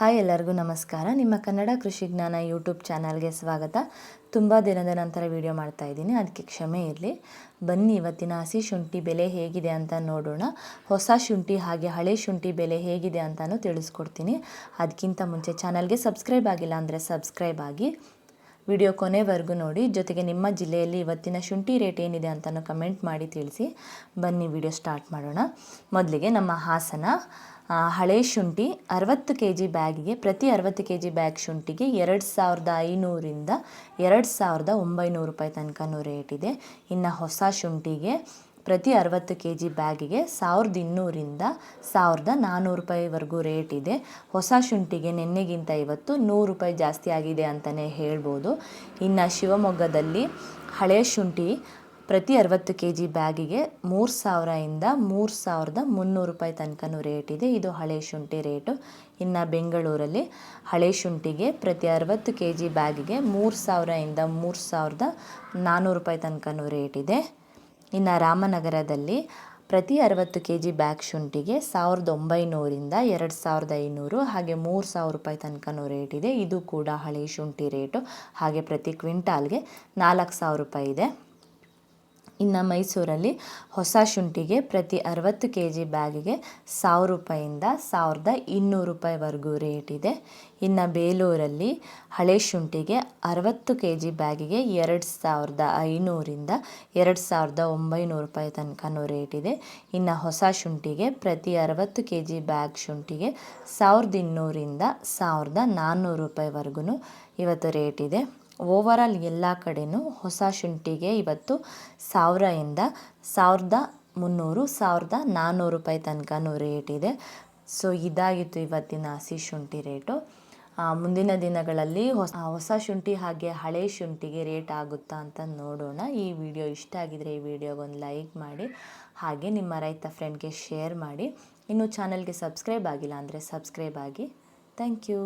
Hi ಎಲ್ಲರಿಗೂ ನಮಸ್ಕಾರ. ನಿಮ್ಮ ಕನ್ನಡ ಕೃಷಿ ಜ್ಞಾನ ಯೂಟ್ಯೂಬ್ ಚಾನಲ್ಗೆ ಸ್ವಾಗತ. ತುಂಬ ದಿನದ ನಂತರ ವಿಡಿಯೋ ಮಾಡ್ತಾ ಇದ್ದೀನಿ. ಅದಕ್ಕೆ ಕ್ಷಮೆ ಇರಲಿ. ಬನ್ನಿ, ಇವತ್ತಿನ ಹಸಿ ಶುಂಠಿ ಬೆಲೆ ಹೇಗಿದೆ ಅಂತ ನೋಡೋಣ. ಹೊಸ ಶುಂಠಿ ಹಾಗೆ ಹಳೆ ಶುಂಠಿ ಬೆಲೆ ಹೇಗಿದೆ ಅಂತಲೂ ತಿಳಿಸ್ಕೊಡ್ತೀನಿ. ಅದಕ್ಕಿಂತ ಮುಂಚೆ ಚಾನಲ್ಗೆ ಸಬ್ಸ್ಕ್ರೈಬ್ ಆಗಿಲ್ಲ ಅಂದರೆ ಸಬ್ಸ್ಕ್ರೈಬ್ ಆಗಿ. ವಿಡಿಯೋ ಕೊನೆವರೆಗೂ ನೋಡಿ. ಜೊತೆಗೆ ನಿಮ್ಮ ಜಿಲ್ಲೆಯಲ್ಲಿ ಇವತ್ತಿನ ಶುಂಠಿ ರೇಟ್ ಏನಿದೆ ಅಂತಲೂ ಕಮೆಂಟ್ ಮಾಡಿ ತಿಳಿಸಿ. ಬನ್ನಿ ವಿಡಿಯೋ ಸ್ಟಾರ್ಟ್ ಮಾಡೋಣ. ಮೊದಲಿಗೆ ನಮ್ಮ ಹಾಸನ ಹಳೆ ಶುಂಠಿ ಅರವತ್ತು ಕೆ ಜಿ ಬ್ಯಾಗಿಗೆ ಪ್ರತಿ ಅರವತ್ತು ಕೆ ಜಿ ಬ್ಯಾಗ್ ಶುಂಠಿಗೆ ಎರಡು ಸಾವಿರದ ಐನೂರಿಂದ ಎರಡು ಸಾವಿರದ ಒಂಬೈನೂರು ರೂಪಾಯಿ ತನಕನೂ ರೇಟ್ ಇದೆ. ಇನ್ನು ಹೊಸ ಶುಂಠಿಗೆ ಪ್ರತಿ ಅರವತ್ತು ಕೆ ಜಿ ಬ್ಯಾಗಿಗೆ ಸಾವಿರದ ಇನ್ನೂರಿಂದ ಸಾವಿರದ ನಾನ್ನೂರು ರೂಪಾಯಿವರೆಗೂ ರೇಟ್ ಇದೆ. ಹೊಸ ಶುಂಠಿಗೆ ನಿನ್ನೆಗಿಂತ ಇವತ್ತು ನೂರು ರೂಪಾಯಿ ಜಾಸ್ತಿ ಆಗಿದೆ ಅಂತಲೇ ಹೇಳ್ಬೋದು. ಇನ್ನು ಶಿವಮೊಗ್ಗದಲ್ಲಿ ಹಳೆಯ ಶುಂಠಿ ಪ್ರತಿ ಅರವತ್ತು ಕೆ ಜಿ ಬ್ಯಾಗಿಗೆ ಮೂರು ಸಾವಿರದಿಂದ ಮೂರು ಸಾವಿರದ ಮುನ್ನೂರು ರೂಪಾಯಿ ತನಕನೂ ರೇಟ್ ಇದೆ. ಇದು ಹಳೆ ಶುಂಠಿ ರೇಟು. ಇನ್ನು ಬೆಂಗಳೂರಲ್ಲಿ ಹಳೆ ಶುಂಠಿಗೆ ಪ್ರತಿ ಅರವತ್ತು ಕೆ ಜಿ ಬ್ಯಾಗಿಗೆ ಮೂರು ಸಾವಿರದಿಂದ ಮೂರು ಸಾವಿರದ ನಾನ್ನೂರು ರೂಪಾಯಿ ತನಕನೂ ರೇಟ್ ಇದೆ. ಇನ್ನು ರಾಮನಗರದಲ್ಲಿ ಪ್ರತಿ ಅರವತ್ತು ಕೆ ಜಿ ಬ್ಯಾಗ್ ಶುಂಠಿಗೆ ಸಾವಿರದ ಒಂಬೈನೂರಿಂದ ಎರಡು ಸಾವಿರದ ಐನೂರು ಹಾಗೆ ಮೂರು ಸಾವಿರ ರೂಪಾಯಿ ತನಕನೂ ರೇಟ್ ಇದೆ. ಇದು ಕೂಡ ಹಳೆ ಶುಂಠಿ ರೇಟು ಹಾಗೆ ಪ್ರತಿ ಕ್ವಿಂಟಾಲ್ಗೆ ನಾಲ್ಕು ಸಾವಿರ ರೂಪಾಯಿ ಇದೆ. ಇನ್ನು ಮೈಸೂರಲ್ಲಿ ಹೊಸ ಶುಂಠಿಗೆ ಪ್ರತಿ ಅರವತ್ತು ಕೆ ಜಿ ಬ್ಯಾಗಿಗೆ ಸಾವಿರ ರೂಪಾಯಿಂದ ಸಾವಿರದ ಇನ್ನೂರು ರೂಪಾಯಿವರೆಗೂ ರೇಟ್ ಇದೆ. ಇನ್ನು ಬೇಲೂರಲ್ಲಿ ಹಳೆ ಶುಂಠಿಗೆ ಅರವತ್ತು ಕೆ ಜಿ ಬ್ಯಾಗಿಗೆ ಎರಡು ಸಾವಿರದ ಐನೂರಿಂದ ಎರಡು ಸಾವಿರದ ಒಂಬೈನೂರು ರೂಪಾಯಿ ತನಕನೂ ರೇಟ್ ಇದೆ. ಇನ್ನು ಹೊಸ ಶುಂಠಿಗೆ ಪ್ರತಿ ಅರವತ್ತು ಕೆ ಜಿ ಬ್ಯಾಗ್ ಶುಂಠಿಗೆ ಸಾವಿರದ ಇನ್ನೂರಿಂದ ಸಾವಿರದ ನಾನ್ನೂರು ರೂಪಾಯಿವರೆಗೂ ಇವತ್ತು ರೇಟ್ ಇದೆ. ಓವರಾಲ್ ಎಲ್ಲ ಕಡೆಯೂ ಹೊಸ ಶುಂಠಿಗೆ ಇವತ್ತು ಸಾವಿರದಿಂದ ಸಾವಿರದ ಮುನ್ನೂರು, ಸಾವಿರದ ನಾನ್ನೂರು ರೂಪಾಯಿ ತನಕನೂ ರೇಟ್ ಇದೆ. ಸೊ ಇದಾಗಿತ್ತು ಇವತ್ತಿನ ಹಸಿ ಶುಂಠಿ ರೇಟು ಮುಂದಿನ ದಿನಗಳಲ್ಲಿ ಹೊಸ ಹೊಸ ಶುಂಠಿ ಹಾಗೆ ಹಳೆ ಶುಂಠಿಗೆ ರೇಟ್ ಆಗುತ್ತಾ ಅಂತ ನೋಡೋಣ. ಈ ವಿಡಿಯೋ ಇಷ್ಟ ಆಗಿದರೆ ಈ ವಿಡಿಯೋಗೊಂದು ಲೈಕ್ ಮಾಡಿ, ಹಾಗೆ ನಿಮ್ಮ ರೈತ ಫ್ರೆಂಡ್ಗೆ ಶೇರ್ ಮಾಡಿ. ಇನ್ನು ಚಾನಲ್ಗೆ ಸಬ್ಸ್ಕ್ರೈಬ್ ಆಗಿಲ್ಲ ಅಂದರೆ ಸಬ್ಸ್ಕ್ರೈಬ್ ಆಗಿ. Thank you